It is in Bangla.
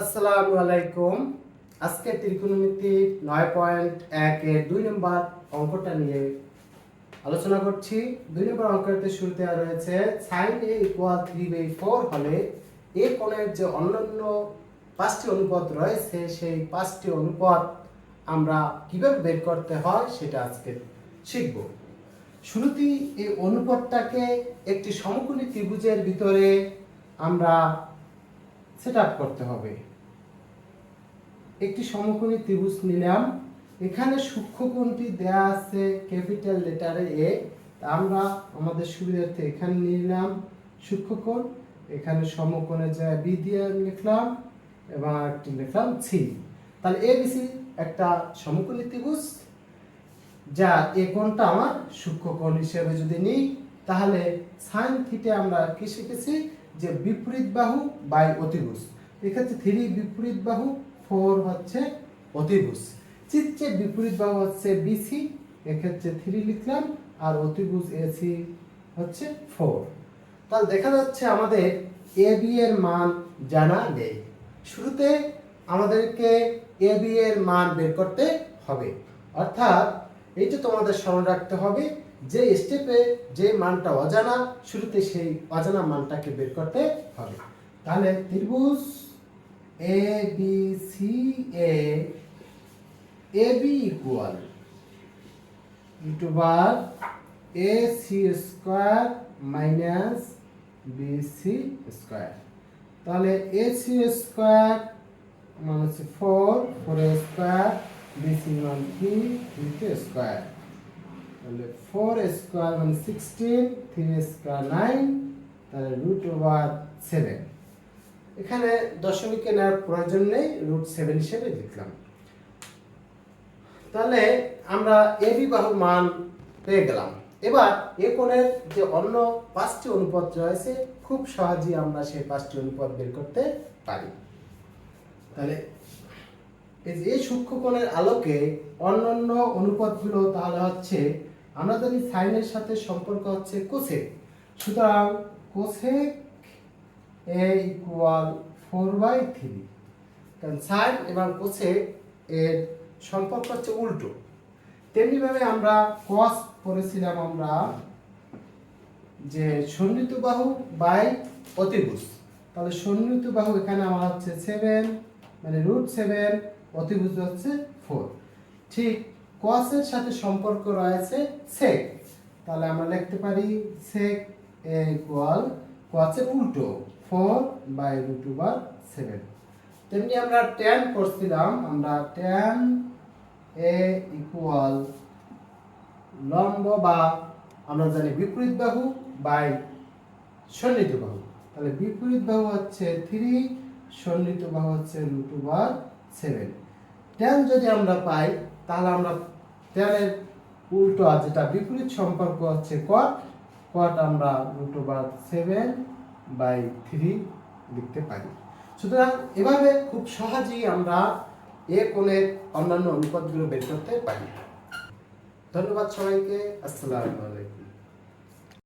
আসসালামু আলাইকুম। আজকে ত্রিকোণমিতি নয় পয়েন্ট এক দুই নম্বর অঙ্কটা নিয়ে আলোচনা করছি। দুই নম্বর অঙ্কতে শুরুতে রয়েছে sine A equal three by four হলে এ কোণের যে অন্যান্য পাঁচটি অনুপাত রয়েছে, সেই পাঁচটি অনুপাত আমরা কীভাবে বের করতে হয় সেটা আজকে শিখব। শুরুতেই এই অনুপাতটাকে একটি সমকোণী ত্রিভুজের ভিতরে আমরা সেট আপ করতে হবে। একটি সমকোণী ত্রিভুজ নিলাম। এখানে সূক্ষ্মকোণটি দেয়া আছে ক্যাপিটাল লেটারে এ। আমরা আমাদের সুবিধার্থে এখানে নিলাম সূক্ষ্মকোণ। এখানে সমকোণে যা বি দিয়ে লিখলাম। এবং আরেকটি লিখলাম সি তাহলে এ বিসি একটা সমকোণী ত্রিভুজ। যা এ কোণটা আমার সূক্ষ্মকোণ হিসেবে যদি নিই, তাহলে সাইন থিটে আমরা কি শিখেছি? যে বিপরীত বাহু বাই অতিভুজ। এক্ষেত্রে থ্রি বিপরীত বাহু ফোর হচ্ছে অতিভুজ। চিত্রে বিপরীত বাহু হচ্ছে বিসি এক্ষেত্রে থ্রি লিখলাম, আর অতিভুজ এসি হচ্ছে ফোর তাহলে দেখা যাচ্ছে আমাদের এ বি এর মান জানা নেই। শুরুতে আমাদেরকে এ বি এর মান বের করতে হবে। অর্থাৎ এইটা তোমাদের স্মরণ রাখতে হবে যে স্টেপে যে মানটা অজানা, শুরুতে সেই অজানা মানটাকে বের করতে হবে। তাহলে ত্রিভুজ A B C A A B equal into bar A C square minus B C square তাহলে এ সি স্কোয়ার মানে হচ্ছে four four square B C মান থ্রি থ্রি স্কোয়ার তাহলে ফোর স্কোয়ার মানে সিক্সটিন থ্রি স্কোয়ার নাইন তাহলে রুট ওভার সেভেন এখানে দশমিকে নেওয়ার প্রয়োজন নেই রুট সেভেন হিসেবে লিখলাম। তাহলে আমরা এ বি বাহুর মান পেয়ে গেলাম। এবার এ কোণের যে অন্য পাঁচটি অনুপাত রয়েছে, খুব সহজেই আমরা সেই পাঁচটি অনুপাত বের করতে পারি। তাহলে এই যে এই সূক্ষ্মকোণের আলোকে অন্যান্য অনুপাতগুলো তাহলে হচ্ছে আমরা জানি সাইনের সাথে সম্পর্ক হচ্ছে কোসেক। সুতরাং cosec A equal four by three কারণ সাইন এবং কোসেক এর সম্পর্ক হচ্ছে উল্টো। তেমনিভাবে আমরা কস পড়েছিলাম আমরা যে সন্নিহিত বাহু বাই অতিভুজ। তাহলে সন্নিহিত বাহু এখানে আমার হচ্ছে সেভেন মানে রুট সেভেন অতিভুজ হচ্ছে ফোর ঠিক কসের সাথে সম্পর্ক রয়েছে সেক। তাহলে আমরা লিখতে পারি সেক এ ইকুয়াল কসের উল্টো, four by root over seven. তেমনি আমরা ট্যান করছিলাম, আমরা ট্যান এ ইকুয়াল লম্ব বা আমরা জানি বিপরীত বাহু বাই সন্নিহিত বাহু। তাহলে বিপরীত বাহু হচ্ছে থ্রি সন্নিহিত বাহু হচ্ছে রুট ওভার সেভেন। ট্যান যদি আমরা পাই, তাহলে আমরা ট্যানের উল্টো যেটা বিপরীত সম্পর্ক হচ্ছে কট কট আমরা root over seven by three লিখতে পারি। সুতরাং এভাবে খুব সহজেই আমরা এ কোণের অন্যান্য অনুপাতগুলো বের করতে পারি। ধন্যবাদ সবাইকে, আসসালামু আলাইকুম।